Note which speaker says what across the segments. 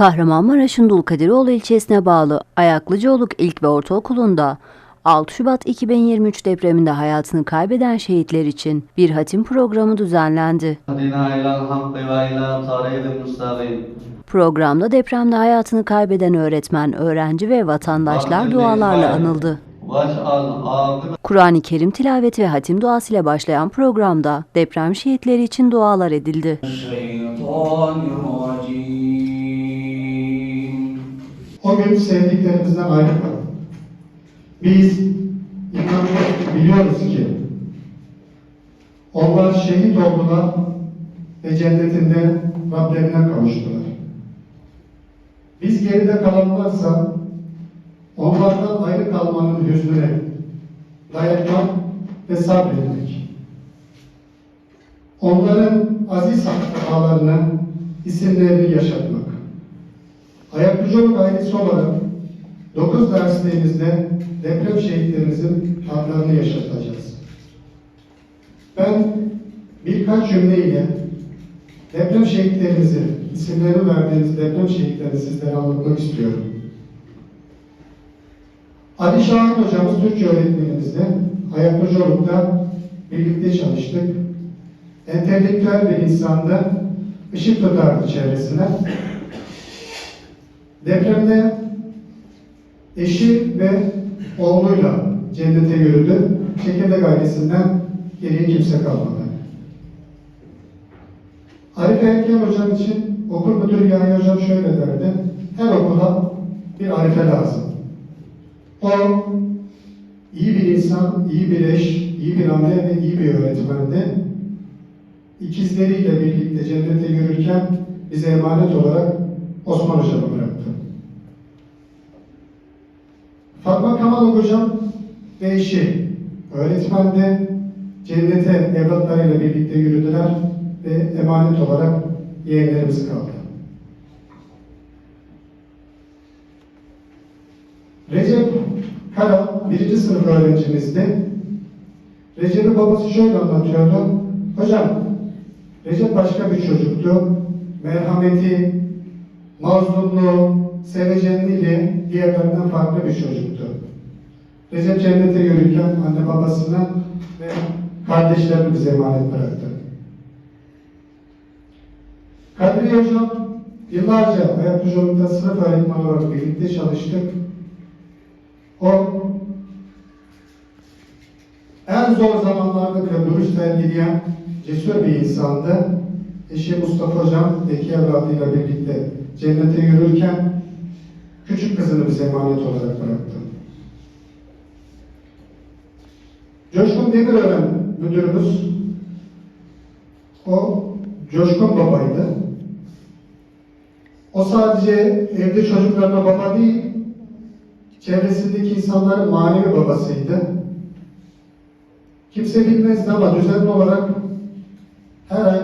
Speaker 1: Kahramanmaraş'ın Dulkadiroğlu ilçesine bağlı Ayaklıcıoluk İlk ve Ortaokulu'nda 6 Şubat 2023 depreminde hayatını kaybeden şehitler için bir hatim programı düzenlendi. Programda depremde hayatını kaybeden öğretmen, öğrenci ve vatandaşlar dualarla anıldı. Kur'an-ı Kerim tilaveti ve hatim duasıyla başlayan programda deprem şehitleri için dualar edildi.
Speaker 2: O gün sevdiklerimizden ayrı kaldık. Biz inanıyoruz, biliyoruz ki onlar şehit oldular ve cennetinde Rablerine kavuştular. Biz geride kalanlarsa onlardan ayrı kalmanın hüznüne dayanmak ve sabretmek. Onların aziz akrabalarına isimlerini yaşatmak. Ayaklıcılık ailesi olarak 9 derslerimizde deprem şehitlerimizin adlarını yaşatacağız. Ben birkaç cümleyle deprem şehitlerimizi, isimlerini verdiğimiz deprem şehitlerini sizlere anlatmak istiyorum. Ali Şahin hocamız Türkçe öğretmenimizde Ayaklıcılık'ta birlikte çalıştık. Entelektüel bir insanda ışık tutardı çevresine. Depremde eşi ve oğluyla cennete yürüdü. Çekirdek ailesinden geriye kimse kalmadı. Arif Erken hocam için okul müdürü Yahya hocam şöyle derdi. Her okula bir arife lazım. O iyi bir insan, iyi bir eş, iyi bir anne ve iyi bir öğretmendi. İkizleriyle birlikte cennete yürürken bize emanet olarak Osman hocamı Kamal hocam ve eşi öğretmende cennete evlatlarıyla birlikte yürüdüler ve emanet olarak yeğenlerimiz kaldı. Recep Kara birinci sınıf öğrencimizdi. Recep'in babası şöyle anlatıyordu. Hocam, Recep başka bir çocuktu. Merhameti, mazlumluğu, sevecenliğiyle diğerlerinden farklı bir çocuktu. Recep cennete yürürken anne babasına ve kardeşlerini bize emanet bıraktı. Kadriye Hocam yıllarca hayat hocamında sınıf öğretmeni olarak birlikte çalıştık. O en zor zamanlarda bile duruş sergileyen cesur bir insandı. Eşi Mustafa Hocam iki evladıyla birlikte cennete yürürken küçük kızını bize emanet olarak bıraktı. Coşkun Demirören müdürümüz o Coşkun babaydı. O sadece evde çocuklarına baba değil, çevresindeki insanların manevi babasıydı. Kimse bilmezdi ama düzenli olarak her ay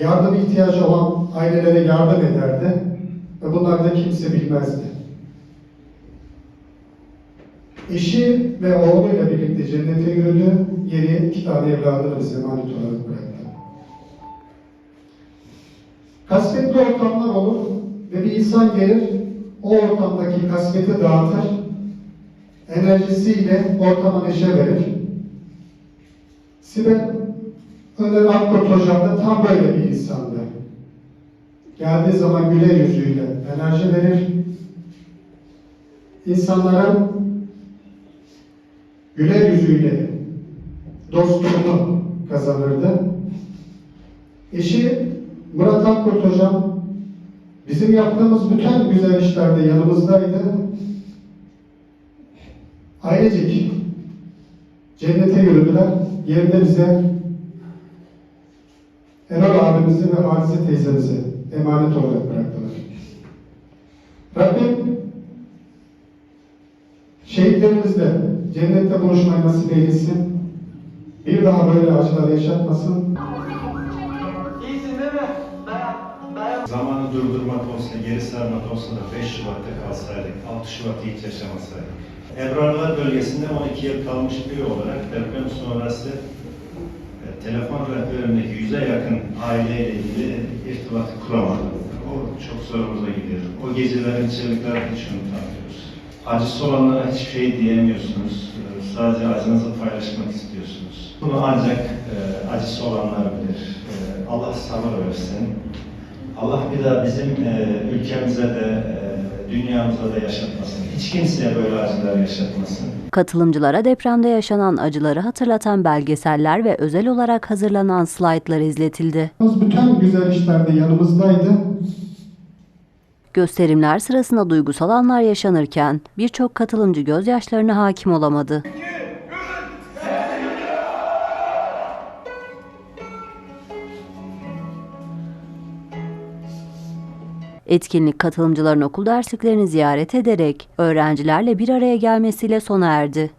Speaker 2: yardım ihtiyacı olan ailelere yardım ederdi ve bunları da kimse bilmezdi. Eşi ve oğluyla birlikte cennete yürüdü, geriye iki tane evladını bize olarak bıraktı. Kasvetli ortamlar olur ve bir insan gelir, o ortamdaki kasveti dağıtır, enerjisiyle ortama neşe verir. Sibel Önder Akkurt hocam da tam böyle bir insandı. Geldiği zaman güler yüzüyle enerji verir. İnsanlara güler yüzüyle dostluğunu kazanırdı. Eşi Murat Akkurt hocam bizim yaptığımız bütün güzel işlerde yanımızdaydı. Ailecek cennete yürüdüler. Yerinde bize Erol abimizi ve Hadise teyzemizi emanet olarak bıraktılar. Rabbim şehitlerimizle cennette buluşmayı nasip eylesin. Bir daha böyle acılar yaşatmasın.
Speaker 3: İyisin değil mi? Dayan, dayan.
Speaker 4: Zamanı durdurmak olsa, geri sarmak olsa da 5 Şubat'ta kalsaydık, 6 Şubat'ı hiç yaşamasaydık. Ebrarlar bölgesinde 12 yıl kalmış biri olarak deprem sonrası e, telefon rehberindeki yüze yakın aileyle ilgili irtibatı kuramadım. O çok zorumuza gidiyor. O gecelerin çığlıklarını hiç unutamıyoruz. Acısı olanlara hiçbir şey diyemiyorsunuz. Ee, Sadece acınızı paylaşmak istiyorsunuz. Bunu ancak e, acısı olanlar bilir. E, Allah sabır versin. Allah bir daha bizim e, ülkemize de, e, dünyamıza da yaşatmasın. Hiç kimseye böyle acılar yaşatmasın.
Speaker 1: Katılımcılara depremde yaşanan acıları hatırlatan belgeseller ve özel olarak hazırlanan slaytlar izletildi.
Speaker 2: Bütün güzel işlerde yanımızdaydı.
Speaker 1: Gösterimler sırasında duygusal anlar yaşanırken birçok katılımcı gözyaşlarına hakim olamadı. Etkinlik katılımcıların okul dersliklerini ziyaret ederek öğrencilerle bir araya gelmesiyle sona erdi.